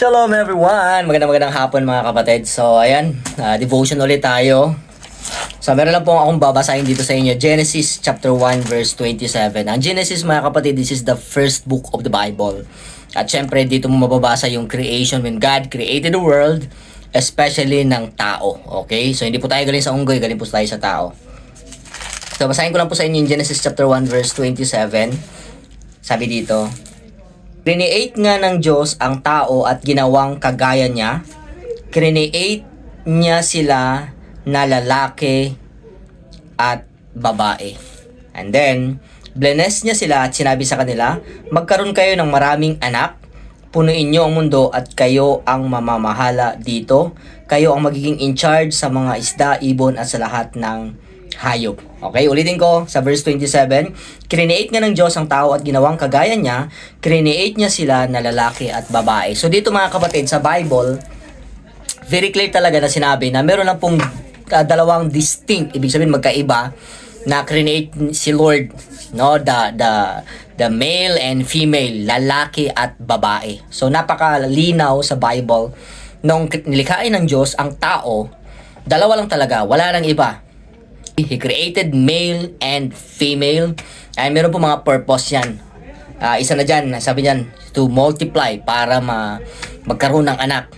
Shalom everyone! Magandang magandang hapon mga kapatid. So ayan, ah, devotion ulit tayo. So meron lang po akong babasahin dito sa inyo. Genesis chapter 1 verse 27. Ang Genesis mga kapatid, this is the first book of the Bible. At syempre dito mo mababasa yung creation when God created the world, especially ng tao. Okay? So hindi po tayo galing sa unggoy, galing po tayo sa tao. So basahin ko lang po sa inyo yung Genesis chapter 1 verse 27. Sabi dito, Create nga ng Diyos ang tao at ginawang kagaya niya. Create niya sila na lalaki at babae. And then, bless niya sila at sinabi sa kanila, magkaroon kayo ng maraming anak, punuin niyo ang mundo at kayo ang mamamahala dito. Kayo ang magiging in charge sa mga isda, ibon at sa lahat ng hayop. Okay, ulitin ko sa verse 27. Create nga ng Diyos ang tao at ginawang kagaya niya. Create niya sila na lalaki at babae. So dito mga kapatid, sa Bible, very clear talaga na sinabi na meron lang pong uh, dalawang distinct, ibig sabihin magkaiba, na create si Lord, no, the the the male and female, lalaki at babae. So napakalinaw sa Bible nung nilikhain ng Diyos ang tao, dalawa lang talaga, wala nang iba. He created male and female. Ay meron po mga purpose yan. Ah, isa na dyan, sabi niyan, to multiply para ma magkaroon ng anak.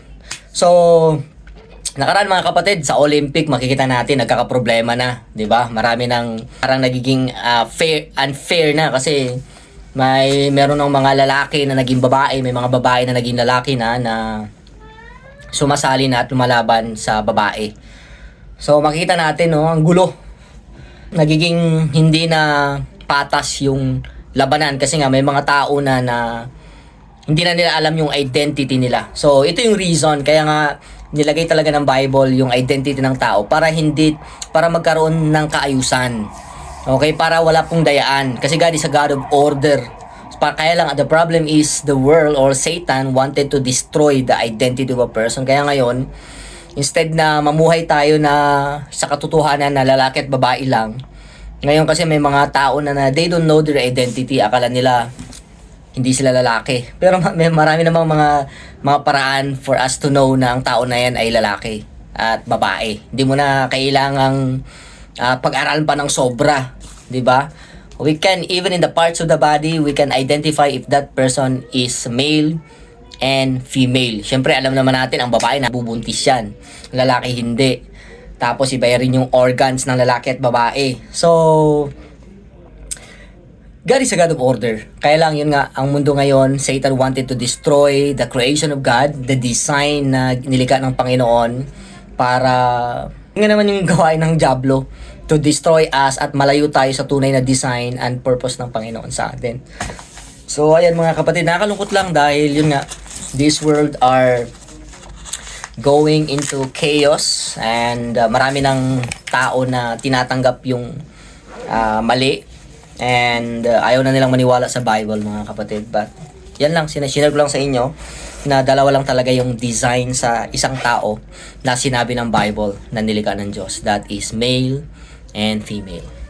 So, nakaraan mga kapatid, sa Olympic, makikita natin, nagkakaproblema na, di ba? Marami nang parang nagiging ah, fair, unfair na kasi may meron ng mga lalaki na naging babae, may mga babae na naging lalaki na na sumasali na at lumalaban sa babae. So makikita natin no, ang gulo. Nagiging hindi na patas yung labanan kasi nga may mga tao na na hindi na nila alam yung identity nila. So ito yung reason kaya nga nilagay talaga ng Bible yung identity ng tao para hindi para magkaroon ng kaayusan. Okay, para wala pong dayaan kasi God is a God of order. Kaya lang the problem is the world or Satan wanted to destroy the identity of a person. Kaya ngayon, Instead na mamuhay tayo na sa katotohanan na lalaki at babae lang. Ngayon kasi may mga tao na, na they don't know their identity. Akala nila hindi sila lalaki. Pero ma- may marami namang mga mga paraan for us to know na ang tao na yan ay lalaki at babae. Hindi mo na kailangang ah, pag-aralan pa ng sobra, 'di ba? We can even in the parts of the body, we can identify if that person is male and female. Siyempre, alam naman natin, ang babae nabubuntis yan. Lalaki hindi. Tapos, iba rin yung organs ng lalaki at babae. So, God is a God of order. Kaya lang, yun nga, ang mundo ngayon, Satan wanted to destroy the creation of God, the design na nilikha ng Panginoon para, nga naman yung gawain ng Diablo, to destroy us at malayo tayo sa tunay na design and purpose ng Panginoon sa atin. So, ayan mga kapatid, nakakalungkot lang dahil yun nga, this world are going into chaos and uh, marami ng tao na tinatanggap yung uh, mali and uh, ayaw na nilang maniwala sa Bible mga kapatid. But yan lang, sinashare ko lang sa inyo na dalawa lang talaga yung design sa isang tao na sinabi ng Bible na nilikha ng Diyos. That is male and female.